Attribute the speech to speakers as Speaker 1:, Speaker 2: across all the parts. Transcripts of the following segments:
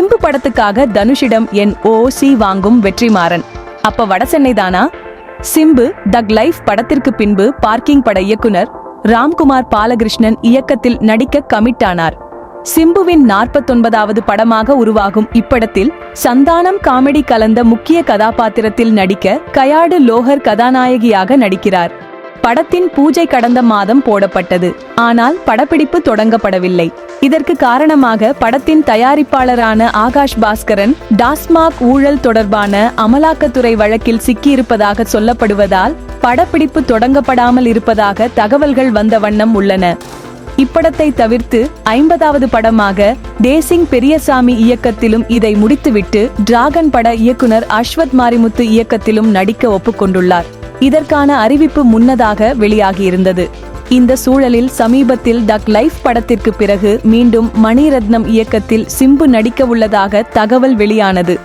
Speaker 1: சிம்பு படத்துக்காக தனுஷிடம் என் ஓ சி வாங்கும் வெற்றிமாறன். அப்ப வடசென்னை தானா? சிம்பு தக் லைஃப் படத்திற்கு பின்பு பார்க்கிங் பட இயக்குனர் ராம்குமார் பாலகிருஷ்ணன் இயக்கத்தில் நடிக்க கமிட் ஆனார் சிம்புவின் நாற்பத்தொன்பதாவது படமாக உருவாகும் இப்படத்தில் சந்தானம் காமெடி கலந்த முக்கிய கதாபாத்திரத்தில் நடிக்க கயாடு லோஹர் கதாநாயகியாக நடிக்கிறார். படத்தின் பூஜை கடந்த மாதம் போடப்பட்டது. ஆனால் படப்பிடிப்பு தொடங்கப்படவில்லை. இதற்கு காரணமாக படத்தின் தயாரிப்பாளரான ஆகாஷ் பாஸ்கரன் டாஸ்மாக் ஊழல் தொடர்பான அமலாக்கத்துறை வழக்கில் சிக்கியிருப்பதாக சொல்லப்படுவதால் படப்பிடிப்பு தொடங்கப்படாமல் இருப்பதாக தகவல்கள் வந்த வண்ணம் உள்ளன. இப்படத்தை தவிர்த்து ஐம்பதாவது படமாக தேசிங் பெரியசாமி இயக்கத்திலும் இதை முடித்துவிட்டு டிராகன் பட இயக்குனர் அஸ்வத் மாரிமுத்து இயக்கத்திலும் நடிக்க ஒப்புக்கொண்டுள்ளார். இதற்கான அறிவிப்பு முன்னதாக வெளியாகியிருந்தது. இந்த சூழலில் சமீபத்தில் டக் லைஃப் படத்திற்கு பிறகு மீண்டும் மணிரத்னம் இயக்கத்தில் சிம்பு நடிக்க உள்ளதாக தகவல் வெளியானது.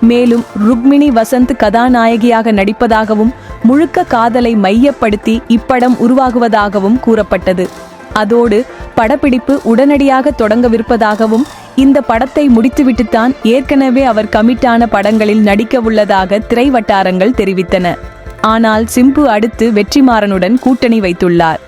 Speaker 1: மேலும் ருக்மிணி வசந்த் கதாநாயகியாக நடிப்பதாகவும் முழுக்க காதலை மையப்படுத்தி இப்படம் உருவாகுவதாகவும் கூறப்பட்டது. அதோடு படப்பிடிப்பு உடனடியாக தொடங்கவிருப்பதாகவும் இந்த படத்தை முடித்துவிட்டுத்தான் ஏற்கனவே அவர் கமிட்டான படங்களில் நடிக்க உள்ளதாக திரை வட்டாரங்கள் தெரிவித்தன. ஆனால் சிம்பு அடுத்து வெற்றிமாறனுடன் கூட்டணி வைத்துள்ளார்.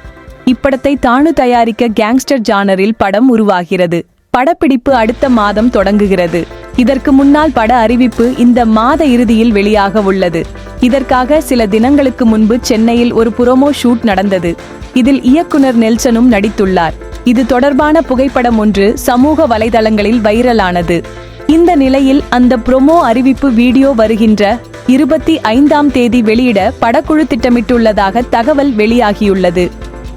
Speaker 1: இப்படத்தை தானு தயாரிக்க கேங்ஸ்டர் ஜானரில் படம் உருவாகிறது. படப்பிடிப்பு அடுத்த மாதம் தொடங்குகிறது. இதற்கு முன்னால் பட அறிவிப்பு இந்த மாத இறுதியில் வெளியாக உள்ளது. இதற்காக சில தினங்களுக்கு முன்பு சென்னையில் ஒரு புரோமோ ஷூட் நடந்தது. இதில் இயக்குனர் நெல்சனும் நடித்துள்ளார். இது தொடர்பான புகைப்படம் ஒன்று சமூக வலைதளங்களில் வைரலானது. இந்த நிலையில் அந்த புரோமோ அறிவிப்பு வீடியோ வருகின்ற இருபத்தி ஐந்தாம் தேதி வெளியிட படக்குழு திட்டமிட்டுள்ளதாக தகவல் வெளியாகியுள்ளது.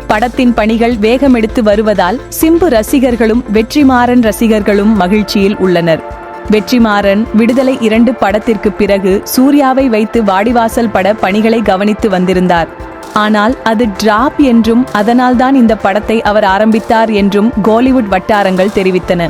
Speaker 1: படத்தின் பணிகள் வேகமெடுத்து வருவதால் சிம்பு ரசிகர்களும் வெற்றிமாறன் ரசிகர்களும் மகிழ்ச்சியில் உள்ளனர். வெற்றிமாறன் விடுதலை இரண்டு படத்திற்கு பிறகு சூர்யாவை வைத்து வாடிவாசல் பட பணிகளை கவனித்து வந்திருந்தார். ஆனால் அது டிராப் என்றும் அதனால்தான் இந்த படத்தை அவர் ஆரம்பித்தார் என்றும் கோலிவுட் வட்டாரங்கள் தெரிவித்தன.